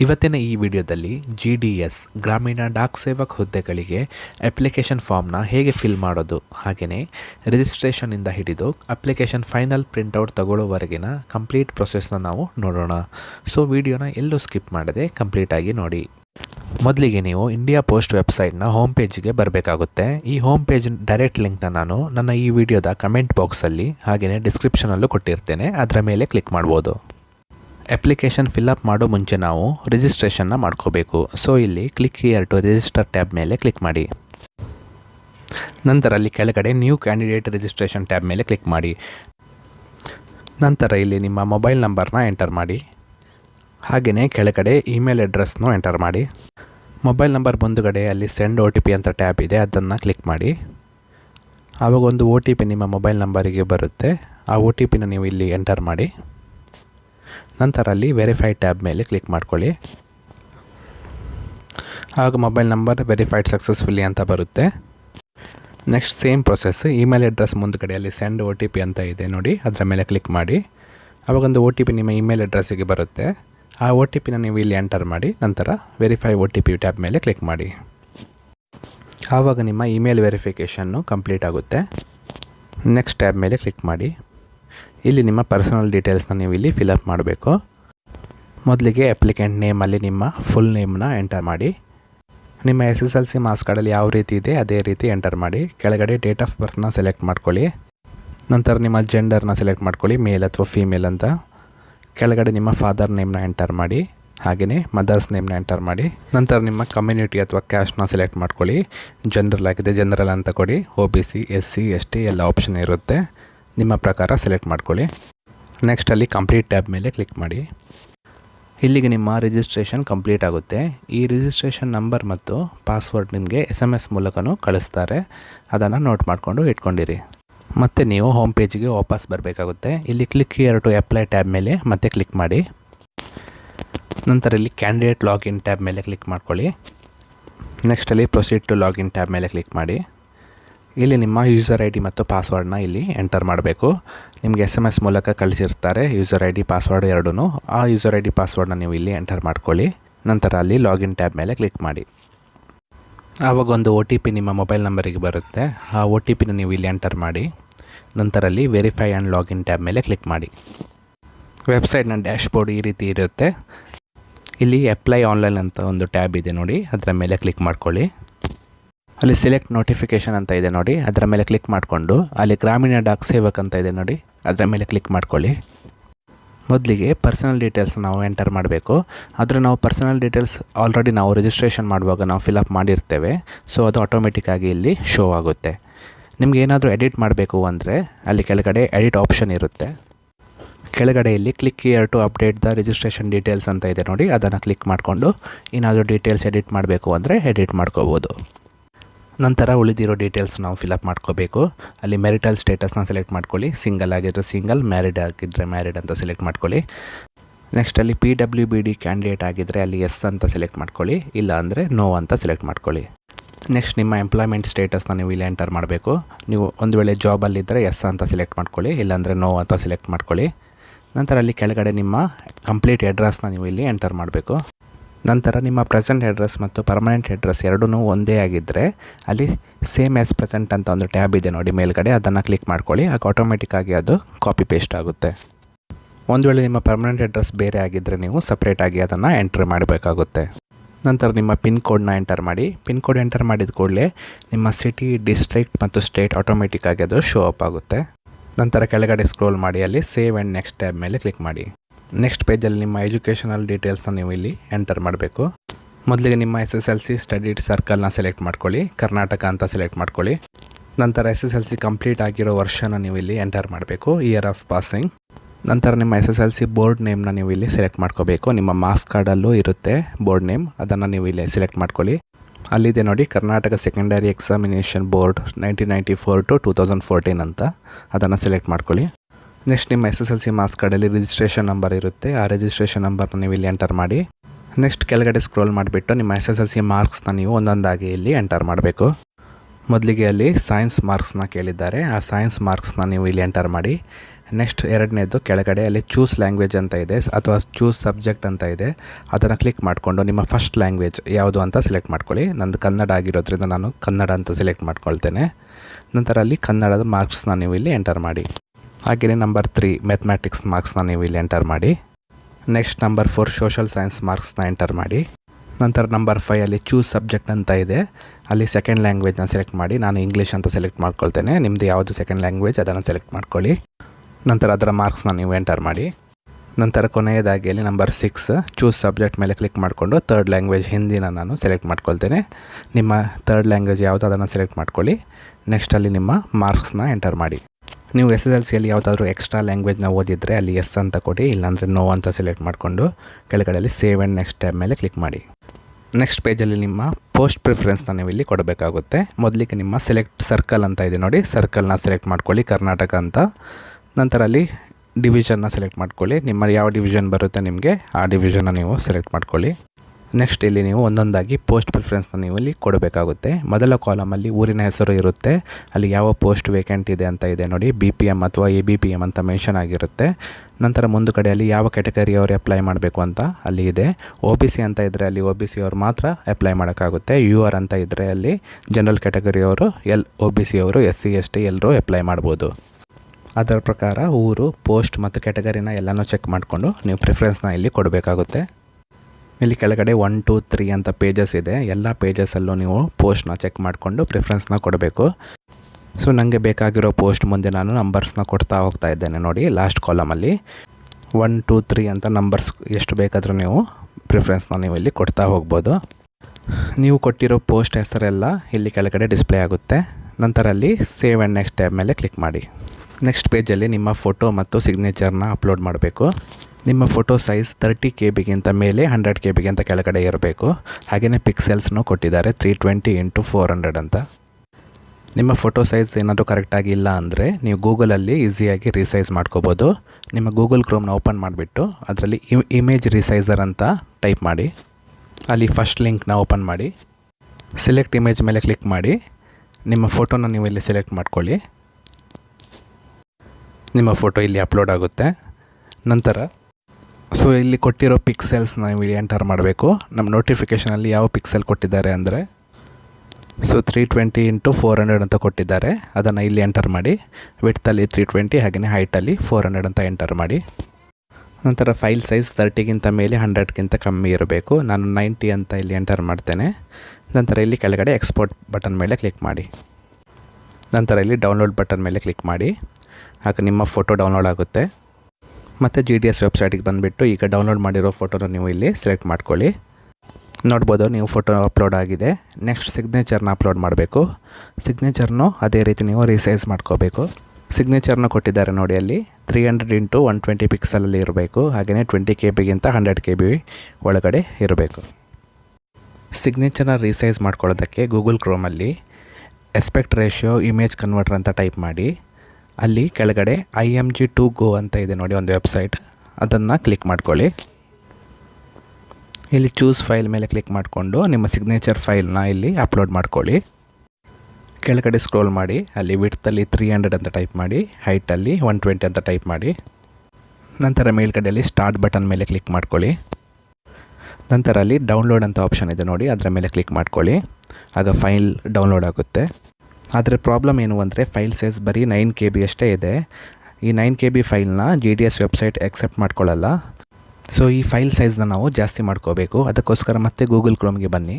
ಇವತ್ತಿನ ಈ ವಿಡಿಯೋದಲ್ಲಿ G D S Gramin Dak Sevak ಹುದ್ದೆಗಳಿಗೆ ಅಪ್ಲಿಕೇಶನ್ ಫಾರ್ಮ್ನ ಹೇಗೆ ಫಿಲ್ ಮಾಡೋದು? ಹಾಗೆಯೇ ರಿಜಿಸ್ಟ್ರೇಷನಿಂದ ಹಿಡಿದು ಅಪ್ಲಿಕೇಶನ್ ಫೈನಲ್ ಪ್ರಿಂಟೌಟ್ ತಗೊಳ್ಳೋವರೆಗಿನ ಕಂಪ್ಲೀಟ್ ಪ್ರೊಸೆಸ್ನ ನಾವು ನೋಡೋಣ. ಸೊ ವಿಡಿಯೋನ ಎಲ್ಲೂ ಸ್ಕಿಪ್ ಮಾಡದೆ ಕಂಪ್ಲೀಟಾಗಿ ನೋಡಿ. ಮೊದಲಿಗೆ ನೀವು ಇಂಡಿಯಾ ಪೋಸ್ಟ್ ವೆಬ್ಸೈಟ್ನ ಹೋಮ್ ಪೇಜಿಗೆ ಬರಬೇಕಾಗುತ್ತೆ. ಈ ಹೋಮ್ ಪೇಜ್ ಡೈರೆಕ್ಟ್ ಲಿಂಕ್ನ ನಾನು ನನ್ನ ಈ ವಿಡಿಯೋದ ಕಮೆಂಟ್ ಬಾಕ್ಸಲ್ಲಿ ಹಾಗೆಯೇ ಡಿಸ್ಕ್ರಿಪ್ಷನಲ್ಲೂ ಕೊಟ್ಟಿರ್ತೇನೆ. ಅದರ ಮೇಲೆ ಕ್ಲಿಕ್ ಮಾಡ್ಬೋದು. ಅಪ್ಲಿಕೇಶನ್ ಫಿಲ್ಅಪ್ ಮಾಡೋ ಮುಂಚೆ ನಾವು ರಿಜಿಸ್ಟ್ರೇಷನ್ನ ಮಾಡ್ಕೋಬೇಕು. ಸೊ ಇಲ್ಲಿ click here to register tab ಮೇಲೆ ಕ್ಲಿಕ್ ಮಾಡಿ. ನಂತರ ಅಲ್ಲಿ ಕೆಳಗಡೆ ನ್ಯೂ ಕ್ಯಾಂಡಿಡೇಟ್ ರಿಜಿಸ್ಟ್ರೇಷನ್ ಟ್ಯಾಬ್ ಮೇಲೆ ಕ್ಲಿಕ್ ಮಾಡಿ. ನಂತರ ಇಲ್ಲಿ ನಿಮ್ಮ ಮೊಬೈಲ್ ನಂಬರ್ನ ಎಂಟರ್ ಮಾಡಿ. ಹಾಗೆಯೇ ಕೆಳಗಡೆ ಇಮೇಲ್ ಅಡ್ರೆಸ್ನೂ ಎಂಟರ್ ಮಾಡಿ. ಮೊಬೈಲ್ ನಂಬರ್ ಮುಂದುಗಡೆ ಅಲ್ಲಿ ಸೆಂಡ್ ಒ ಟಿ ಪಿ ಅಂತ ಟ್ಯಾಬ್ ಇದೆ, ಅದನ್ನು ಕ್ಲಿಕ್ ಮಾಡಿ. ಆವಾಗ ಒಂದು ಒ ಟಿ ಪಿ ನಿಮ್ಮ ಮೊಬೈಲ್ ನಂಬರಿಗೆ ಬರುತ್ತೆ. ಆ ಒ ಟಿ ಪಿನ ನೀವು ಇಲ್ಲಿ ಎಂಟರ್ ಮಾಡಿ. ನಂತರ ಅಲ್ಲಿ ವೆರಿಫೈ ಟ್ಯಾಬ್ ಮೇಲೆ ಕ್ಲಿಕ್ ಮಾಡ್ಕೊಳ್ಳಿ. ಆಗ ಮೊಬೈಲ್ ನಂಬರ್ ವೆರಿಫೈಡ್ ಸಕ್ಸಸ್ಫುಲಿ ಅಂತ ಬರುತ್ತೆ. Next same process email address ಮುಂದ್ಗಡೆ ಅಲ್ಲಿ ಸೆಂಡ್ ಒ ಟಿ ಪಿ ಅಂತ ಇದೆ ನೋಡಿ, ಅದರ ಮೇಲೆ ಕ್ಲಿಕ್ ಮಾಡಿ. ಆವಾಗೊಂದು ಒ ಟಿ ಪಿ ನಿಮ್ಮ ಇಮೇಲ್ ಅಡ್ರೆಸ್ಸಿಗೆ ಬರುತ್ತೆ. ಆ ಒ ಟಿ ಪಿನ ನೀವು ಇಲ್ಲಿ ಎಂಟರ್ ಮಾಡಿ, ನಂತರ verify O T P tab ಮೇಲೆ ಕ್ಲಿಕ್ ಮಾಡಿ. ಆವಾಗ ನಿಮ್ಮ ಇಮೇಲ್ ವೆರಿಫಿಕೇಷನ್ನು ಕಂಪ್ಲೀಟ್ ಆಗುತ್ತೆ. ನೆಕ್ಸ್ಟ್ ಟ್ಯಾಬ್ ಮೇಲೆ ಕ್ಲಿಕ್ ಮಾಡಿ. ಇಲ್ಲಿ ನಿಮ್ಮ ಪರ್ಸನಲ್ ಡೀಟೇಲ್ಸ್ನ ನೀವು ಇಲ್ಲಿ ಫಿಲಪ್ ಮಾಡಬೇಕು. ಮೊದಲಿಗೆ ಅಪ್ಲಿಕೆಂಟ್ ನೇಮಲ್ಲಿ ನಿಮ್ಮ ಫುಲ್ ನೇಮ್ನ ಎಂಟರ್ ಮಾಡಿ. ನಿಮ್ಮ S S L C marks ಕಾರ್ಡಲ್ಲಿ ಯಾವ ರೀತಿ ಇದೆ ಅದೇ ರೀತಿ ಎಂಟರ್ ಮಾಡಿ. ಕೆಳಗಡೆ ಡೇಟ್ ಆಫ್ ಬರ್ತ್ನ ಸೆಲೆಕ್ಟ್ ಮಾಡ್ಕೊಳ್ಳಿ. ನಂತರ ನಿಮ್ಮ ಜೆಂಡರ್ನ ಸೆಲೆಕ್ಟ್ ಮಾಡ್ಕೊಳ್ಳಿ ಮೇಲ್ ಅಥವಾ ಫೀಮೇಲ್ ಅಂತ. ಕೆಳಗಡೆ ನಿಮ್ಮ ಫಾದರ್ ನೇಮ್ನ ಎಂಟರ್ ಮಾಡಿ. ಹಾಗೆಯೇ ಮದರ್ಸ್ ನೇಮ್ನ ಎಂಟರ್ ಮಾಡಿ. ನಂತರ ನಿಮ್ಮ ಕಮ್ಯುನಿಟಿ ಅಥವಾ ಕ್ಯಾಶ್ನ ಸೆಲೆಕ್ಟ್ ಮಾಡ್ಕೊಳ್ಳಿ. ಜನರಲ್ ಆಗಿದೆ ಜನರಲ್ ಅಂತ ಕೊಡಿ. O B C S C S T ಎಲ್ಲ ಆಪ್ಷನ್ ಇರುತ್ತೆ. ನಿಮ್ಮ ಪ್ರಕಾರ ಸೆಲೆಕ್ಟ್ ಮಾಡ್ಕೊಳ್ಳಿ. ನೆಕ್ಸ್ಟ್ ಅಲ್ಲಿ ಕಂಪ್ಲೀಟ್ ಟ್ಯಾಬ್ ಮೇಲೆ ಕ್ಲಿಕ್ ಮಾಡಿ. ಇಲ್ಲಿಗೆ ನಿಮ್ಮ ರಿಜಿಸ್ಟ್ರೇಷನ್ ಕಂಪ್ಲೀಟ್ ಆಗುತ್ತೆ. ಈ ರಿಜಿಸ್ಟ್ರೇಷನ್ ನಂಬರ್ ಮತ್ತು ಪಾಸ್ವರ್ಡ್ ನಿಮಗೆ ಎಸ್ ಎಂ ಎಸ್ ಮೂಲಕನೂ ಕಳಿಸ್ತಾರೆ. ಅದನ್ನು ನೋಟ್ ಮಾಡಿಕೊಂಡು ಇಟ್ಕೊಂಡಿರಿ. ಮತ್ತು ನೀವು ಹೋಮ್ ಪೇಜಿಗೆ ವಾಪಸ್ ಬರಬೇಕಾಗುತ್ತೆ. ಇಲ್ಲಿ click here to apply tab ಮೇಲೆ ಮತ್ತೆ ಕ್ಲಿಕ್ ಮಾಡಿ. ನಂತರ ಇಲ್ಲಿ ಕ್ಯಾಂಡಿಡೇಟ್ ಲಾಗಿನ್ ಟ್ಯಾಬ್ ಮೇಲೆ ಕ್ಲಿಕ್ ಮಾಡ್ಕೊಳ್ಳಿ. ನೆಕ್ಸ್ಟಲ್ಲಿ ಪ್ರೊಸೀಡ್ ಟು ಲಾಗಿನ್ ಟ್ಯಾಬ್ ಮೇಲೆ ಕ್ಲಿಕ್ ಮಾಡಿ. ಇಲ್ಲಿ ನಿಮ್ಮ ಯೂಸರ್ ಐ ಡಿ ಮತ್ತು ಪಾಸ್ವರ್ಡನ್ನ ಇಲ್ಲಿ ಎಂಟರ್ ಮಾಡಬೇಕು. ನಿಮಗೆ ಎಸ್ ಎಂ ಎಸ್ ಮೂಲಕ ಕಳಿಸಿರ್ತಾರೆ ಯೂಸರ್ ಐ ಡಿ ಪಾಸ್ವರ್ಡ್ ಎರಡೂ ಆ ಯೂಸರ್ ಐ ಡಿ ಪಾಸ್ವರ್ಡ್ನ ನೀವು ಇಲ್ಲಿ ಎಂಟರ್ ಮಾಡ್ಕೊಳ್ಳಿ. ನಂತರ ಅಲ್ಲಿ ಲಾಗಿನ್ ಟ್ಯಾಬ್ ಮೇಲೆ ಕ್ಲಿಕ್ ಮಾಡಿ. ಆವಾಗ ಒಂದು ಒ ಟಿ ಪಿ ನಿಮ್ಮ ಮೊಬೈಲ್ ನಂಬರಿಗೆ ಬರುತ್ತೆ. ಆ ಒ ಟಿ ಪಿನ ನೀವು ಇಲ್ಲಿ ಎಂಟರ್ ಮಾಡಿ. ನಂತರ ಅಲ್ಲಿ ವೆರಿಫೈ ಆ್ಯಂಡ್ ಲಾಗಿನ್ ಟ್ಯಾಬ್ ಮೇಲೆ ಕ್ಲಿಕ್ ಮಾಡಿ. ವೆಬ್ಸೈಟ್ನ ಡ್ಯಾಶ್ಬೋರ್ಡ್ ಈ ರೀತಿ ಇರುತ್ತೆ. ಇಲ್ಲಿ ಅಪ್ಲೈ ಆನ್ಲೈನ್ ಅಂತ ಒಂದು ಟ್ಯಾಬ್ ಇದೆ ನೋಡಿ. ಅದರ ಮೇಲೆ ಕ್ಲಿಕ್ ಮಾಡ್ಕೊಳ್ಳಿ. ಅಲ್ಲಿ ಸೆಲೆಕ್ಟ್ ನೋಟಿಫಿಕೇಷನ್ ಅಂತ ಇದೆ ನೋಡಿ. ಅದರ ಮೇಲೆ ಕ್ಲಿಕ್ ಮಾಡಿಕೊಂಡು, ಅಲ್ಲಿ ಗ್ರಾಮೀಣ ಡಾಕ್ ಸೇವಕ್ ಅಂತ ಇದೆ ನೋಡಿ. ಅದರ ಮೇಲೆ ಕ್ಲಿಕ್ ಮಾಡ್ಕೊಳ್ಳಿ. ಮೊದಲಿಗೆ ಪರ್ಸನಲ್ ಡೀಟೇಲ್ಸ್ ನಾವು ಎಂಟರ್ ಮಾಡಬೇಕು. ಆದರೆ ನಾವು ಪರ್ಸನಲ್ ಡೀಟೇಲ್ಸ್ ಆಲ್ರೆಡಿ ನಾವು ರಿಜಿಸ್ಟ್ರೇಷನ್ ಮಾಡುವಾಗ ನಾವು ಫಿಲಪ್ ಮಾಡಿರ್ತೇವೆ. ಸೊ ಅದು ಆಟೋಮೆಟಿಕ್ಕಾಗಿ ಇಲ್ಲಿ ಶೋ ಆಗುತ್ತೆ. ನಿಮ್ಗೆ ಏನಾದರೂ ಎಡಿಟ್ ಮಾಡಬೇಕು ಅಂದರೆ ಅಲ್ಲಿ ಕೆಳಗಡೆ ಎಡಿಟ್ ಆಪ್ಷನ್ ಇರುತ್ತೆ. ಕೆಳಗಡೆ ಇಲ್ಲಿ click here to update the registration details ಅಂತ ಇದೆ ನೋಡಿ. ಅದನ್ನು ಕ್ಲಿಕ್ ಮಾಡಿಕೊಂಡು, ಏನಾದರೂ ಡೀಟೇಲ್ಸ್ ಎಡಿಟ್ ಮಾಡಬೇಕು ಅಂದರೆ ಎಡಿಟ್ ಮಾಡ್ಕೋಬೋದು. ನಂತರ ಉಳಿದಿರೋ ಡೀಟೇಲ್ಸ್ ನಾವು ಫಿಲಪ್ ಮಾಡ್ಕೋಬೇಕು. ಅಲ್ಲಿ ಮೆರಿಟಲ್ ಸ್ಟೇಟಸ್ನ ಸೆಲೆಕ್ಟ್ ಮಾಡ್ಕೊಳ್ಳಿ. ಸಿಂಗಲ್ ಆಗಿದ್ದರೆ ಸಿಂಗಲ್ ಮ್ಯಾರಿಡ್ ಆಗಿದ್ದರೆ ಮ್ಯಾರಿಡ್ ಅಂತ ಸೆಲೆಕ್ಟ್ ಮಾಡ್ಕೊಳ್ಳಿ. ನೆಕ್ಸ್ಟ್ ಅಲ್ಲಿ P W B D candidate ಆಗಿದ್ದರೆ ಅಲ್ಲಿ ಎಸ್ ಅಂತ ಸೆಲೆಕ್ಟ್ ಮಾಡ್ಕೊಳ್ಳಿ. ಇಲ್ಲ ಅಂದರೆ ನೋ ಅಂತ ಸೆಲೆಕ್ಟ್ ಮಾಡ್ಕೊಳ್ಳಿ. ನೆಕ್ಸ್ಟ್ ನಿಮ್ಮ ಎಂಪ್ಲಾಯ್ಮೆಂಟ್ ಸ್ಟೇಟಸ್ನ ನೀವು ಇಲ್ಲಿ ಎಂಟರ್ ಮಾಡಬೇಕು. ನೀವು ಒಂದು ವೇಳೆ ಜಾಬಲ್ಲಿದ್ದರೆ ಎಸ್ ಅಂತ ಸೆಲೆಕ್ಟ್ ಮಾಡ್ಕೊಳ್ಳಿ. ಇಲ್ಲಾಂದರೆ ನೋ ಅಂತ ಸೆಲೆಕ್ಟ್ ಮಾಡ್ಕೊಳ್ಳಿ. ನಂತರ ಅಲ್ಲಿ ಕೆಳಗಡೆ ನಿಮ್ಮ ಕಂಪ್ಲೀಟ್ ಅಡ್ರೆಸ್ನ ನೀವು ಇಲ್ಲಿ ಎಂಟರ್ ಮಾಡಬೇಕು. ನಂತರ ನಿಮ್ಮ ಪ್ರೆಸೆಂಟ್ ಅಡ್ರೆಸ್ ಮತ್ತು ಪರ್ಮನೆಂಟ್ ಅಡ್ರೆಸ್ ಎರಡೂ ಒಂದೇ ಆಗಿದ್ದರೆ ಅಲ್ಲಿ ಸೇಮ್ ಆ್ಯಸ್ ಪ್ರೆಸೆಂಟ್ ಅಂತ ಒಂದು ಟ್ಯಾಬ್ ಇದೆ ನೋಡಿ ಮೇಲ್ಗಡೆ. ಅದನ್ನು ಕ್ಲಿಕ್ ಮಾಡ್ಕೊಳ್ಳಿ. ಆಗ ಆಟೋಮೆಟಿಕ್ಕಾಗಿ ಅದು ಕಾಪಿ ಪೇಸ್ಟ್ ಆಗುತ್ತೆ. ಒಂದು ವೇಳೆ ನಿಮ್ಮ ಪರ್ಮನೆಂಟ್ ಅಡ್ರೆಸ್ ಬೇರೆ ಆಗಿದ್ದರೆ ನೀವು ಸಪ್ರೇಟಾಗಿ ಅದನ್ನು ಎಂಟ್ರಿ ಮಾಡಬೇಕಾಗುತ್ತೆ. ನಂತರ ನಿಮ್ಮ ಪಿನ್ ಕೋಡ್ನ ಎಂಟರ್ ಮಾಡಿ. ಪಿನ್ ಕೋಡ್ ಎಂಟರ್ ಮಾಡಿದ ಕೂಡಲೇ ನಿಮ್ಮ ಸಿಟಿ ಡಿಸ್ಟ್ರಿಕ್ಟ್ ಮತ್ತು ಸ್ಟೇಟ್ ಆಟೋಮೆಟಿಕ್ಕಾಗಿ ಅದು ಶೋ ಅಪ್ ಆಗುತ್ತೆ. ನಂತರ ಕೆಳಗಡೆ ಸ್ಕ್ರೋಲ್ ಮಾಡಿ. ಅಲ್ಲಿ ಸೇವ್ ಆ್ಯಂಡ್ ನೆಕ್ಸ್ಟ್ ಟ್ಯಾಬ್ ಮೇಲೆ ಕ್ಲಿಕ್ ಮಾಡಿ. ನೆಕ್ಸ್ಟ್ ಪೇಜಲ್ಲಿ ನಿಮ್ಮ ಎಜುಕೇಷನಲ್ ಡೀಟೇಲ್ಸ್ನ ನೀವು ಇಲ್ಲಿ ಎಂಟರ್ ಮಾಡಬೇಕು. ಮೊದಲಿಗೆ ನಿಮ್ಮ S S L C studied ಸರ್ಕಲ್ನ select ಮಾಡ್ಕೊಳ್ಳಿ. ಕರ್ನಾಟಕ ಅಂತ ಸೆಲೆಕ್ಟ್ ಮಾಡ್ಕೊಳ್ಳಿ. ನಂತರ S S L C complete ಆಗಿರೋ ವರ್ಷನ ನೀವು ಇಲ್ಲಿ ಎಂಟರ್ ಮಾಡಬೇಕು. ಇಯರ್ ಆಫ್ ಪಾಸಿಂಗ್ ನಂತರ ನಿಮ್ಮ S S L C board ನೇಮ್ನ ನೀವು ಇಲ್ಲಿ ಸೆಲೆಕ್ಟ್ ಮಾಡ್ಕೋಬೇಕು. ನಿಮ್ಮ ಮಾರ್ಕ್ಸ್ ಕಾರ್ಡಲ್ಲೂ ಇರುತ್ತೆ ಬೋರ್ಡ್ ನೇಮ್ ಅದನ್ನು ನೀವು ಇಲ್ಲಿ ಸೆಲೆಕ್ಟ್ ಮಾಡ್ಕೊಳ್ಳಿ. ಅಲ್ಲಿದೆ ನೋಡಿ Karnataka secondary examination board nineteen ninety four to two thousand fourteen ಅಂತ. ಅದನ್ನು ಸೆಲೆಕ್ಟ್ ಮಾಡ್ಕೊಳ್ಳಿ. ನೆಕ್ಸ್ಟ್ ನಿಮ್ಮ S S L C marks ಕಾರ್ಡಲ್ಲಿ ರಿಜಿಸ್ಟ್ರೇಷನ್ ನಂಬರ್ ಇರುತ್ತೆ. ಆ ರಿಜಿಸ್ಟ್ರೇಷನ್ ನಂಬರ್ನ ನೀವು ಇಲ್ಲಿ ಎಂಟರ್ ಮಾಡಿ. ನೆಕ್ಸ್ಟ್ ಕೆಳಗಡೆ ಸ್ಕ್ರೋಲ್ ಮಾಡಿಬಿಟ್ಟು ನಿಮ್ಮ ಎಸ್ ಎಸ್ ಎಲ್ ಸಿ ಮಾರ್ಕ್ಸ್ನ ನೀವು ಒಂದೊಂದಾಗಿ ಇಲ್ಲಿ ಎಂಟರ್ ಮಾಡಬೇಕು. ಮೊದಲಿಗೆ ಅಲ್ಲಿ ಸೈನ್ಸ್ ಮಾರ್ಕ್ಸ್ನ ಕೇಳಿದ್ದಾರೆ. ಆ ಸೈನ್ಸ್ ಮಾರ್ಕ್ಸ್ನ ನೀವು ಇಲ್ಲಿ ಎಂಟರ್ ಮಾಡಿ. ನೆಕ್ಸ್ಟ್ ಎರಡನೇದು ಕೆಳಗಡೆ ಅಲ್ಲಿ ಚೂಸ್ ಲ್ಯಾಂಗ್ವೇಜ್ ಅಂತ ಇದೆ. ಅಥವಾ ಚೂಸ್ ಸಬ್ಜೆಕ್ಟ್ ಅಂತ ಇದೆ. ಅದನ್ನು ಕ್ಲಿಕ್ ಮಾಡಿಕೊಂಡು ನಿಮ್ಮ ಫಸ್ಟ್ ಲ್ಯಾಂಗ್ವೇಜ್ ಯಾವುದು ಅಂತ ಸೆಲೆಕ್ಟ್ ಮಾಡ್ಕೊಳ್ಳಿ. ನಂದು ಕನ್ನಡ ಆಗಿರೋದ್ರಿಂದ ನಾನು ಕನ್ನಡ ಅಂತ ಸೆಲೆಕ್ಟ್ ಮಾಡ್ಕೊಳ್ತೇನೆ. ನಂತರ ಅಲ್ಲಿ ಕನ್ನಡದ ಮಾರ್ಕ್ಸ್ನ ನೀವು ಇಲ್ಲಿ ಎಂಟರ್ ಮಾಡಿ. ಹಾಗೆಯೇ ನಂಬರ್ ತ್ರೀ ಮ್ಯಾಥಮ್ಯಾಟಿಕ್ಸ್ ಮಾರ್ಕ್ಸ್ನ ನೀವು ಇಲ್ಲಿ ಎಂಟರ್ ಮಾಡಿ. Next number four social science ಮಾರ್ಕ್ಸ್ನ enter ಮಾಡಿ. ನಂತರ ನಂಬರ್ ಫೈವ್ ಅಲ್ಲಿ ಚೂಸ್ ಸಬ್ಜೆಕ್ಟ್ ಅಂತ ಇದೆ. ಅಲ್ಲಿ ಸೆಕೆಂಡ್ ಲ್ಯಾಂಗ್ವೇಜ್ನ ಸೆಲೆಕ್ಟ್ ಮಾಡಿ. ನಾನು ಇಂಗ್ಲೀಷ್ ಅಂತ ಸೆಲೆಕ್ಟ್ ಮಾಡ್ಕೊಳ್ತೇನೆ. ನಿಮ್ಮದು ಯಾವುದು ಸೆಕೆಂಡ್ ಲ್ಯಾಂಗ್ವೇಜ್ ಅದನ್ನು ಸೆಲೆಕ್ಟ್ ಮಾಡ್ಕೊಳ್ಳಿ. ನಂತರ ಅದರ ಮಾರ್ಕ್ಸ್ನ ನೀವು ಎಂಟರ್ ಮಾಡಿ. ನಂತರ ಕೊನೆಯದಾಗಿ ಅಲ್ಲಿ ನಂಬರ್ ಸಿಕ್ಸ್ ಚೂಸ್ ಸಬ್ಜೆಕ್ಟ್ ಮೇಲೆ ಕ್ಲಿಕ್ ಮಾಡಿಕೊಂಡು ತರ್ಡ್ ಲ್ಯಾಂಗ್ವೇಜ್ ಹಿಂದಿನ ನಾನು ಸೆಲೆಕ್ಟ್ ಮಾಡ್ಕೊಳ್ತೇನೆ. ನಿಮ್ಮ ತರ್ಡ್ ಲ್ಯಾಂಗ್ವೇಜ್ ಯಾವುದು ಅದನ್ನು ಸೆಲೆಕ್ಟ್ ಮಾಡ್ಕೊಳ್ಳಿ. ನೆಕ್ಸ್ಟ್ ಅಲ್ಲಿ ನಿಮ್ಮ ಮಾರ್ಕ್ಸ್ನ ಎಂಟರ್ ಮಾಡಿ. ನೀವು ಎಸ್ ಎಸ್ ಎಲ್ ಸಿಯಲ್ಲಿ ಯಾವುದಾದ್ರೂ ಎಕ್ಸ್ಟ್ರಾ ಲ್ಯಾಂಗ್ವೇಜ್ನ ಓದಿದರೆ ಅಲ್ಲಿ ಎಸ್ ಅಂತ ಕೊಡಿ, ಇಲ್ಲಾಂದರೆ ನೋ ಅಂತ ಸೆಲೆಕ್ಟ್ ಮಾಡಿಕೊಂಡು ಕೆಳಗಡೆಯಲ್ಲಿ ಸೇವ್ ಆ್ಯಂಡ್ ನೆಕ್ಸ್ಟ್ ಟ್ಯಾಬ್ ಮೇಲೆ ಕ್ಲಿಕ್ ಮಾಡಿ. ನೆಕ್ಸ್ಟ್ ಪೇಜಲ್ಲಿ ನಿಮ್ಮ ಪೋಸ್ಟ್ ಪ್ರಿಫರೆನ್ಸ್ನ ನೀವು ಇಲ್ಲಿ ಕೊಡಬೇಕಾಗುತ್ತೆ. ಮೊದಲಿಗೆ ನಿಮ್ಮ ಸೆಲೆಕ್ಟ್ ಸರ್ಕಲ್ ಅಂತ ಇದೆ ನೋಡಿ ಸರ್ಕಲ್ನ ಸೆಲೆಕ್ಟ್ ಮಾಡ್ಕೊಳ್ಳಿ, ಕರ್ನಾಟಕ ಅಂತ. ನಂತರ ಅಲ್ಲಿ ಡಿವಿಷನ್ನ ಸೆಲೆಕ್ಟ್ ಮಾಡ್ಕೊಳ್ಳಿ, ನಿಮ್ಮ ಯಾವ ಡಿವಿಷನ್ ಬರುತ್ತೆ ನಿಮಗೆ, ಆ ಡಿವಿಷನ್ನ ನೀವು ಸೆಲೆಕ್ಟ್ ಮಾಡ್ಕೊಳ್ಳಿ. ನೆಕ್ಸ್ಟ್ ಇಲ್ಲಿ ನೀವು ಒಂದೊಂದಾಗಿ ಪೋಸ್ಟ್ ಪ್ರಿಫರೆನ್ಸ್ನ ನೀವು ಇಲ್ಲಿ ಕೊಡಬೇಕಾಗುತ್ತೆ. ಮೊದಲ ಕಾಲಮಲ್ಲಿ ಊರಿನ ಹೆಸರು ಇರುತ್ತೆ. ಅಲ್ಲಿ ಯಾವ ಪೋಸ್ಟ್ ವೇಕೆಂಟ್ ಇದೆ ಅಂತ ಇದೆ ನೋಡಿ. ಬಿ ಪಿ ಎಂ ಅಥವಾ ಎ ಬಿ ಪಿ ಎಂ ಅಂತ ಮೆನ್ಷನ್ ಆಗಿರುತ್ತೆ. ನಂತರ ಮುಂದುಗಡೆಯಲ್ಲಿ ಯಾವ ಕ್ಯಾಟಗರಿಯವರು ಅಪ್ಲೈ ಮಾಡಬೇಕು ಅಂತ ಅಲ್ಲಿ ಇದೆ. ಒ ಬಿ ಸಿ ಅಂತ ಇದ್ದರೆ ಅಲ್ಲಿ ಒ ಬಿ ಸಿ ಅವರು ಮಾತ್ರ ಅಪ್ಲೈ ಮಾಡೋಕ್ಕಾಗುತ್ತೆ. ಯು ಆರ್ ಅಂತ ಇದ್ದರೆ ಅಲ್ಲಿ ಜನರಲ್ ಕ್ಯಾಟಗರಿಯವರು ಎಲ್ ಒ ಬಿ ಸಿ ಅವರು ಎಸ್ ಸಿ ಎಸ್ ಟಿ ಎಲ್ಲರೂ ಅಪ್ಲೈ ಮಾಡ್ಬೋದು. ಅದರ ಪ್ರಕಾರ ಊರು ಪೋಸ್ಟ್ ಮತ್ತು ಕ್ಯಾಟಗರಿನ ಎಲ್ಲನೂ ಚೆಕ್ ಮಾಡಿಕೊಂಡು ನೀವು ಪ್ರಿಫರೆನ್ಸ್ನ ಇಲ್ಲಿ ಕೊಡಬೇಕಾಗುತ್ತೆ. ಇಲ್ಲಿ ಕೆಳಗಡೆ ಒನ್ ಟು ತ್ರೀ ಅಂತ ಪೇಜಸ್ ಇದೆ. ಎಲ್ಲ ಪೇಜಸಲ್ಲೂ ನೀವು ಪೋಸ್ಟ್ನ ಚೆಕ್ ಮಾಡಿಕೊಂಡು ಪ್ರಿಫ್ರೆನ್ಸ್ನ ಕೊಡಬೇಕು. ಸೊ ನನಗೆ ಬೇಕಾಗಿರೋ ಪೋಸ್ಟ್ ಮುಂದೆ ನಾನು ನಂಬರ್ಸ್ನ ಕೊಡ್ತಾ ಹೋಗ್ತಾ ಇದ್ದೇನೆ ನೋಡಿ ಲಾಸ್ಟ್ ಕಾಲಮಲ್ಲಿ ಒನ್ ಟೂ ತ್ರೀ ಅಂತ ನಂಬರ್ಸ್ ಎಷ್ಟು ಬೇಕಾದರೂ ನೀವು ಪ್ರಿಫರೆನ್ಸ್ನ ನೀವು ಇಲ್ಲಿ ಕೊಡ್ತಾ ಹೋಗ್ಬೋದು. ನೀವು ಕೊಟ್ಟಿರೋ ಪೋಸ್ಟ್ ಹೆಸರೆಲ್ಲ ಇಲ್ಲಿ ಕೆಳಗಡೆ ಡಿಸ್ಪ್ಲೇ ಆಗುತ್ತೆ. ನಂತರ ಅಲ್ಲಿ ಸೇವ್ ಆ್ಯಂಡ್ ನೆಕ್ಸ್ಟ್ ಟ್ಯಾಬ್ ಮೇಲೆ ಕ್ಲಿಕ್ ಮಾಡಿ. ನೆಕ್ಸ್ಟ್ ಪೇಜಲ್ಲಿ ನಿಮ್ಮ ಫೋಟೋ ಮತ್ತು ಸಿಗ್ನೇಚರ್ನ ಅಪ್ಲೋಡ್ ಮಾಡಬೇಕು. ನಿಮ್ಮ ಫೋಟೋ ಸೈಜ್ ತರ್ಟಿ ಕೆ ಬಿಗಿಂತ ಮೇಲೆ ಹಂಡ್ರೆಡ್ ಕೆ ಬಿಗಿಂತ ಕೆಳಗಡೆ ಇರಬೇಕು. ಹಾಗೆಯೇ ಪಿಕ್ಸೆಲ್ಸ್ನೂ ಕೊಟ್ಟಿದ್ದಾರೆ three twenty into four hundred ಅಂತ. ನಿಮ್ಮ ಫೋಟೋ ಸೈಜ್ ಏನಾದರೂ ಕರೆಕ್ಟಾಗಿ ಇಲ್ಲ ಅಂದರೆ ನೀವು ಗೂಗಲಲ್ಲಿ ಈಸಿಯಾಗಿ ರೀಸೈಸ್ ಮಾಡ್ಕೋಬೋದು. ನಿಮ್ಮ ಗೂಗಲ್ ಕ್ರೋಮ್ನ ಓಪನ್ ಮಾಡಿಬಿಟ್ಟು ಅದರಲ್ಲಿ ಇಮೇಜ್ ರಿಸೈಸರ್ ಅಂತ ಟೈಪ್ ಮಾಡಿ. ಅಲ್ಲಿ ಫಸ್ಟ್ ಲಿಂಕ್ನ ಓಪನ್ ಮಾಡಿ. ಸೆಲೆಕ್ಟ್ ಇಮೇಜ್ ಮೇಲೆ ಕ್ಲಿಕ್ ಮಾಡಿ. ನಿಮ್ಮ ಫೋಟೋನ ನೀವು ಇಲ್ಲಿ ಸೆಲೆಕ್ಟ್ ಮಾಡ್ಕೊಳ್ಳಿ. ನಿಮ್ಮ ಫೋಟೋ ಇಲ್ಲಿ ಅಪ್ಲೋಡ್ ಆಗುತ್ತೆ. ನಂತರ ಸೊ ಇಲ್ಲಿ ಕೊಟ್ಟಿರೋ ಪಿಕ್ಸೆಲ್ಸ್ ನಾವು ಇಲ್ಲಿ ಎಂಟರ್ ಮಾಡಬೇಕು. ನಮ್ಮ ನೋಟಿಫಿಕೇಷನಲ್ಲಿ ಯಾವ ಪಿಕ್ಸೆಲ್ ಕೊಟ್ಟಿದ್ದಾರೆ ಅಂದರೆ so three twenty into four hundred ಅಂತ ಕೊಟ್ಟಿದ್ದಾರೆ. ಅದನ್ನು ಇಲ್ಲಿ ಎಂಟರ್ ಮಾಡಿ. ವಿಡ್ತಲ್ಲಿ ತ್ರೀ ಟ್ವೆಂಟಿ ಹಾಗೆಯೇ ಹೈಟಲ್ಲಿ ಫೋರ್ ಹಂಡ್ರೆಡ್ ಅಂತ ಎಂಟರ್ ಮಾಡಿ. ನಂತರ ಫೈಲ್ ಸೈಜ್ ತರ್ಟಿಗಿಂತ ಮೇಲೆ ಹಂಡ್ರೆಡ್ಗಿಂತ ಕಮ್ಮಿ ಇರಬೇಕು. ನಾನು ನೈಂಟಿ ಅಂತ ಇಲ್ಲಿ ಎಂಟರ್ ಮಾಡ್ತೇನೆ. ನಂತರ ಇಲ್ಲಿ ಕೆಳಗಡೆ ಎಕ್ಸ್ಪೋರ್ಟ್ ಬಟನ್ ಮೇಲೆ ಕ್ಲಿಕ್ ಮಾಡಿ. ನಂತರ ಇಲ್ಲಿ ಡೌನ್ಲೋಡ್ ಬಟನ್ ಮೇಲೆ ಕ್ಲಿಕ್ ಮಾಡಿ. ಹಾಗೆ ನಿಮ್ಮ ಫೋಟೋ ಡೌನ್ಲೋಡ್ ಆಗುತ್ತೆ. ಮತ್ತು ಜಿ ಡಿ ಎಸ್ ವೆಬ್ಸೈಟಿಗೆ ಬಂದುಬಿಟ್ಟು ಈಗ ಡೌನ್ಲೋಡ್ ಮಾಡಿರೋ ಫೋಟೋನ ನೀವು ಇಲ್ಲಿ ಸೆಲೆಕ್ಟ್ ಮಾಡ್ಕೊಳ್ಳಿ. ನೋಡ್ಬೋದು ನೀವು ಫೋಟೋ ಅಪ್ಲೋಡ್ ಆಗಿದೆ. ನೆಕ್ಸ್ಟ್ ಸಿಗ್ನೇಚರ್ನ ಅಪ್ಲೋಡ್ ಮಾಡಬೇಕು. ಸಿಗ್ನೇಚರ್ನು ಅದೇ ರೀತಿ ನೀವು ರಿಸೈಸ್ ಮಾಡ್ಕೋಬೇಕು. ಸಿಗ್ನೇಚರ್ನ ಕೊಟ್ಟಿದ್ದಾರೆ ನೋಡಿ ಅಲ್ಲಿ. Three hundred into one twenty ಪಿಕ್ಸಲಲ್ಲಿ ಇರಬೇಕು. ಹಾಗೆಯೇ ಟ್ವೆಂಟಿ ಕೆ ಬಿಗಿಂತ ಹಂಡ್ರೆಡ್ ಕೆ ಬಿ ಒಳಗಡೆ ಇರಬೇಕು. ಸಿಗ್ನೇಚರ್ನ ರಿಸೈಸ್ ಮಾಡ್ಕೊಳ್ಳೋದಕ್ಕೆ ಗೂಗಲ್ ಕ್ರೋಮಲ್ಲಿ ಎಸ್ಪೆಕ್ಟ್ ರೇಷಿಯೋ ಇಮೇಜ್ ಕನ್ವರ್ಟರ್ ಅಂತ ಟೈಪ್ ಮಾಡಿ. ಅಲ್ಲಿ ಕೆಳಗಡೆ I M G to go ಅಂತ ಇದೆ ನೋಡಿ ಒಂದು ವೆಬ್ಸೈಟ್. ಅದನ್ನು ಕ್ಲಿಕ್ ಮಾಡ್ಕೊಳ್ಳಿ. ಇಲ್ಲಿ ಚೂಸ್ ಫೈಲ್ ಮೇಲೆ ಕ್ಲಿಕ್ ಮಾಡಿಕೊಂಡು ನಿಮ್ಮ ಸಿಗ್ನೇಚರ್ ಫೈಲ್ನ ಇಲ್ಲಿ ಅಪ್ಲೋಡ್ ಮಾಡ್ಕೊಳ್ಳಿ. ಕೆಳಗಡೆ ಸ್ಕ್ರೋಲ್ ಮಾಡಿ, ಅಲ್ಲಿ ವಿಡ್ತಲ್ಲಿ ತ್ರೀ ಹಂಡ್ರೆಡ್ ಅಂತ ಟೈಪ್ ಮಾಡಿ ಹೈಟಲ್ಲಿ ಒನ್ ಟ್ವೆಂಟಿ ಅಂತ ಟೈಪ್ ಮಾಡಿ. ನಂತರ ಮೇಲ್ಗಡೆಯಲ್ಲಿ ಸ್ಟಾರ್ಟ್ ಬಟನ್ ಮೇಲೆ ಕ್ಲಿಕ್ ಮಾಡ್ಕೊಳ್ಳಿ. ನಂತರ ಅಲ್ಲಿ ಡೌನ್ಲೋಡ್ ಅಂತ ಆಪ್ಷನ್ ಇದೆ ನೋಡಿ, ಅದರ ಮೇಲೆ ಕ್ಲಿಕ್ ಮಾಡ್ಕೊಳ್ಳಿ. ಆಗ ಫೈಲ್ ಡೌನ್ಲೋಡ್ ಆಗುತ್ತೆ. ಆದರೆ ಪ್ರಾಬ್ಲಮ್ ಏನು ಅಂದರೆ ಫೈಲ್ ಸೈಜ್ ಬರೀ ನೈನ್ ಕೆ ಬಿ ಅಷ್ಟೇ ಇದೆ. ಈ nine K B ಫೈಲ್ನ G D S website accept ಮಾಡ್ಕೊಳ್ಳಲ್ಲ. So ಈ ಫೈಲ್ ಸೈಜ್ನ ನಾವು ಜಾಸ್ತಿ ಮಾಡ್ಕೋಬೇಕು. ಅದಕ್ಕೋಸ್ಕರ ಮತ್ತೆ ಗೂಗಲ್ ಕ್ರೋಮ್ಗೆ ಬನ್ನಿ.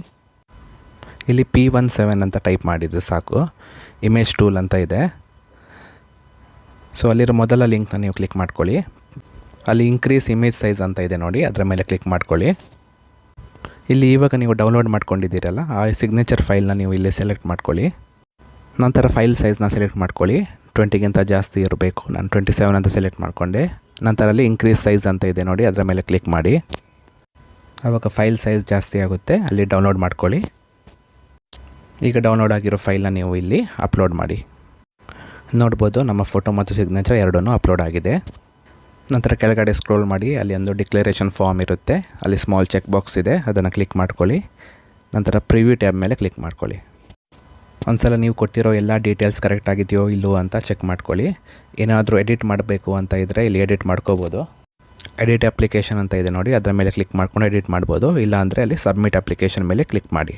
ಇಲ್ಲಿ ಪಿ ಒನ್ ಸೆವೆನ್ ಅಂತ ಟೈಪ್ ಮಾಡಿದರೆ ಸಾಕು. ಇಮೇಜ್ ಟೂಲ್ ಅಂತ ಇದೆ. ಸೊ ಅಲ್ಲಿರೋ ಮೊದಲ ಲಿಂಕ್ನ ನೀವು ಕ್ಲಿಕ್ ಮಾಡ್ಕೊಳ್ಳಿ. ಅಲ್ಲಿ ಇನ್ಕ್ರೀಸ್ ಇಮೇಜ್ ಸೈಜ್ ಅಂತ ಇದೆ ನೋಡಿ. ಅದರ ಮೇಲೆ ಕ್ಲಿಕ್ ಮಾಡ್ಕೊಳ್ಳಿ. ಇಲ್ಲಿ ಇವಾಗ ನೀವು ಡೌನ್ಲೋಡ್ ಮಾಡ್ಕೊಂಡಿದ್ದೀರಲ್ಲ, ಆ ಸಿಗ್ನೇಚರ್ ಫೈಲ್ನ ನೀವು ಇಲ್ಲಿ ಸೆಲೆಕ್ಟ್ ಮಾಡ್ಕೊಳ್ಳಿ. ನಂತರ ಫೈಲ್ ಸೈಜ್ನ ಸೆಲೆಕ್ಟ್ ಮಾಡ್ಕೊಳ್ಳಿ. ಟ್ವೆಂಟಿಗಿಂತ ಜಾಸ್ತಿ ಇರಬೇಕು. ನಾನು ಟ್ವೆಂಟಿ ಸೆವೆನ್ ಅಂತ ಸೆಲೆಕ್ಟ್ ಮಾಡಿಕೊಂಡೆ. ನಂತರ ಅಲ್ಲಿ ಇನ್ಕ್ರೀಸ್ ಸೈಜ್ ಅಂತ ಇದೆ ನೋಡಿ, ಅದರ ಮೇಲೆ ಕ್ಲಿಕ್ ಮಾಡಿ. ಆವಾಗ ಫೈಲ್ ಸೈಜ್ ಜಾಸ್ತಿ ಆಗುತ್ತೆ. ಅಲ್ಲಿ ಡೌನ್ಲೋಡ್ ಮಾಡ್ಕೊಳ್ಳಿ. ಈಗ ಡೌನ್ಲೋಡ್ ಆಗಿರೋ ಫೈಲ್ನ ನೀವು ಇಲ್ಲಿ ಅಪ್ಲೋಡ್ ಮಾಡಿ. ನೋಡ್ಬೋದು, ನಮ್ಮ ಫೋಟೋ ಮತ್ತು ಸಿಗ್ನೇಚರ್ ಎರಡೂ ಅಪ್ಲೋಡ್ ಆಗಿದೆ. ನಂತರ ಕೆಳಗಡೆ ಸ್ಕ್ರೋಲ್ ಮಾಡಿ, ಅಲ್ಲಿ ಒಂದು ಡಿಕ್ಲರೇಷನ್ ಫಾರ್ಮ್ ಇರುತ್ತೆ. ಅಲ್ಲಿ ಸ್ಮಾಲ್ ಚೆಕ್ ಬಾಕ್ಸ್ ಇದೆ, ಅದನ್ನು ಕ್ಲಿಕ್ ಮಾಡ್ಕೊಳ್ಳಿ. ನಂತರ ಪ್ರಿವ್ಯೂ ಟ್ಯಾಬ್ ಮೇಲೆ ಕ್ಲಿಕ್ ಮಾಡ್ಕೊಳ್ಳಿ. ಒಂದ್ಸಲ ನೀವು ಕೊಟ್ಟಿರೋ ಎಲ್ಲ ಡೀಟೇಲ್ಸ್ ಕರೆಕ್ಟ್ ಆಗಿದೆಯೋ ಇಲ್ಲವೋ ಅಂತ ಚೆಕ್ ಮಾಡ್ಕೊಳ್ಳಿ. ಏನಾದರೂ ಎಡಿಟ್ ಮಾಡಬೇಕು ಅಂತ ಇದ್ದರೆ ಇಲ್ಲಿ ಎಡಿಟ್ ಮಾಡ್ಕೋಬೋದು. ಎಡಿಟ್ ಅಪ್ಲಿಕೇಶನ್ ಅಂತ ಇದೆ ನೋಡಿ, ಅದರ ಮೇಲೆ ಕ್ಲಿಕ್ ಮಾಡ್ಕೊಂಡು ಎಡಿಟ್ ಮಾಡ್ಬೋದು. ಇಲ್ಲ ಅಂದರೆ ಅಲ್ಲಿ ಸಬ್ಮಿಟ್ ಅಪ್ಲಿಕೇಶನ್ ಮೇಲೆ ಕ್ಲಿಕ್ ಮಾಡಿ.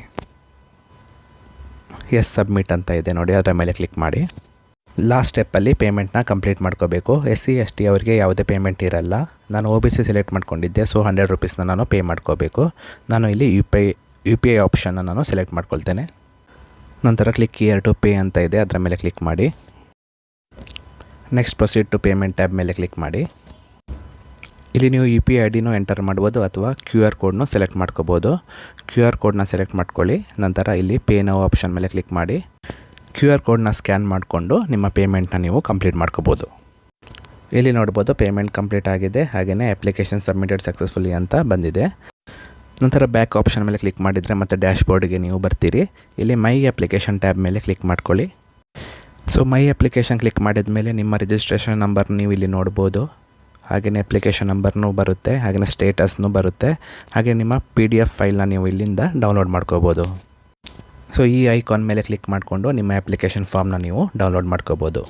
ಎಸ್ ಸಬ್ಮಿಟ್ ಅಂತ ಇದೆ ನೋಡಿ, ಅದರ ಮೇಲೆ ಕ್ಲಿಕ್ ಮಾಡಿ. ಲಾಸ್ಟ್ ಸ್ಟೆಪ್ಪಲ್ಲಿ ಪೇಮೆಂಟ್ನ ಕಂಪ್ಲೀಟ್ ಮಾಡ್ಕೋಬೇಕು. ಎಸ್ ಸಿ ಎಸ್ ಟಿ ಅವರಿಗೆ ಯಾವುದೇ ಪೇಮೆಂಟ್ ಇರಲ್ಲ. ನಾನು ಒ ಬಿ ಸಿ ಸೆಲೆಕ್ಟ್ ಮಾಡ್ಕೊಂಡಿದ್ದೆ ಸೊ ಹಂಡ್ರೆಡ್ ರುಪೀಸ್ನ ನಾನು ಪೇ ಮಾಡ್ಕೋಬೇಕು. ನಾನು ಇಲ್ಲಿ U P I U P I ಆಪ್ಷನ್ನ ನಾನು ಸೆಲೆಕ್ಟ್ ಮಾಡ್ಕೊಳ್ತೇನೆ. ನಂತರ ಕ್ಲಿಕ್ ಇಯರ್ ಟು ಪೇ ಅಂತ ಇದೆ, ಅದರ ಮೇಲೆ ಕ್ಲಿಕ್ ಮಾಡಿ. Next proceed to payment tab ಮೇಲೆ ಕ್ಲಿಕ್ ಮಾಡಿ. ಇಲ್ಲಿ ನೀವು ಯು ಪಿ ಐ ಡಿನೂ ಎಂಟರ್ ಮಾಡ್ಬೋದು ಅಥವಾ ಕ್ಯೂ ಆರ್ ಕೋಡ್ನು ಸೆಲೆಕ್ಟ್ ಮಾಡ್ಕೋಬೋದು. ಕ್ಯೂ ಆರ್ ಕೋಡ್ನ ಸೆಲೆಕ್ಟ್ ಮಾಡ್ಕೊಳ್ಳಿ, ನಂತರ ಇಲ್ಲಿ ಪೇ ನೋ ಆಪ್ಷನ್ ಮೇಲೆ ಕ್ಲಿಕ್ ಮಾಡಿ. ಕ್ಯೂ ಆರ್ ಕೋಡ್ನ ಸ್ಕ್ಯಾನ್ ಮಾಡಿಕೊಂಡು ನಿಮ್ಮ ಪೇಮೆಂಟ್ನ ನೀವು ಕಂಪ್ಲೀಟ್ ಮಾಡ್ಕೋಬೋದು. ಇಲ್ಲಿ ನೋಡ್ಬೋದು ಪೇಮೆಂಟ್ ಕಂಪ್ಲೀಟ್ ಆಗಿದೆ ಹಾಗೆಯೇ ಅಪ್ಲಿಕೇಶನ್ ಸಬ್ಮಿಟೆಡ್ ಸಕ್ಸಸ್ಫುಲಿ ಅಂತ ಬಂದಿದೆ. ನಂತರ ಬ್ಯಾಕ್ ಆಪ್ಷನ್ ಮೇಲೆ ಕ್ಲಿಕ್ ಮಾಡಿದರೆ ಮತ್ತು ಡ್ಯಾಶ್ ಬೋರ್ಡ್ಗೆ ನೀವು ಬರ್ತೀರಿ. ಇಲ್ಲಿ ಮೈ ಅಪ್ಲಿಕೇಶನ್ ಟ್ಯಾಬ್ ಮೇಲೆ ಕ್ಲಿಕ್ ಮಾಡ್ಕೊಳ್ಳಿ. ಸೊ ಮೈ ಅಪ್ಲಿಕೇಶನ್ ಕ್ಲಿಕ್ ಮಾಡಿದ ಮೇಲೆ ನಿಮ್ಮ ರಿಜಿಸ್ಟ್ರೇಷನ್ ನಂಬರ್ ನೀವು ಇಲ್ಲಿ ನೋಡ್ಬೋದು. ಹಾಗೆಯೇ ಅಪ್ಲಿಕೇಶನ್ ನಂಬರ್ನೂ ಬರುತ್ತೆ ಹಾಗೆಯೇ ಸ್ಟೇಟಸ್ನೂ ಬರುತ್ತೆ. ಹಾಗೆ ನಿಮ್ಮ ಪಿ ಡಿ ಎಫ್ ಫೈಲ್ನ ನೀವು ಇಲ್ಲಿಂದ ಡೌನ್ಲೋಡ್ ಮಾಡ್ಕೋಬೋದು. ಸೊ ಈ ಐಕಾನ್ ಮೇಲೆ ಕ್ಲಿಕ್ ಮಾಡಿಕೊಂಡು ನಿಮ್ಮ ಅಪ್ಲಿಕೇಶನ್ ಫಾರ್ಮ್ನ ನೀವು ಡೌನ್ಲೋಡ್ ಮಾಡ್ಕೋಬೋದು.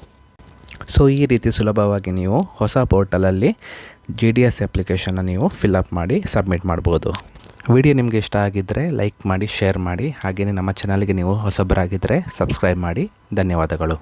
ಸೊ ಈ ರೀತಿ ಸುಲಭವಾಗಿ ನೀವು ಹೊಸ ಪೋರ್ಟಲಲ್ಲಿ ಜಿ ಡಿ ಎಸ್ ಅಪ್ಲಿಕೇಶನ್ನ ನೀವು ಫಿಲ್ ಅಪ್ ಮಾಡಿ ಸಬ್ಮಿಟ್ ಮಾಡ್ಬೋದು. ವಿಡಿಯೋ ನಿಮಗೆ ಇಷ್ಟ ಆಗಿದ್ದರೆ ಲೈಕ್ ಮಾಡಿ, ಶೇರ್ ಮಾಡಿ ಹಾಗೆಯೇ ನಮ್ಮ ಚಾನಲ್ಗೆ ನೀವು ಹೊಸಬರಾಗಿದ್ದರೆ ಸಬ್ಸ್ಕ್ರೈಬ್ ಮಾಡಿ. ಧನ್ಯವಾದಗಳು.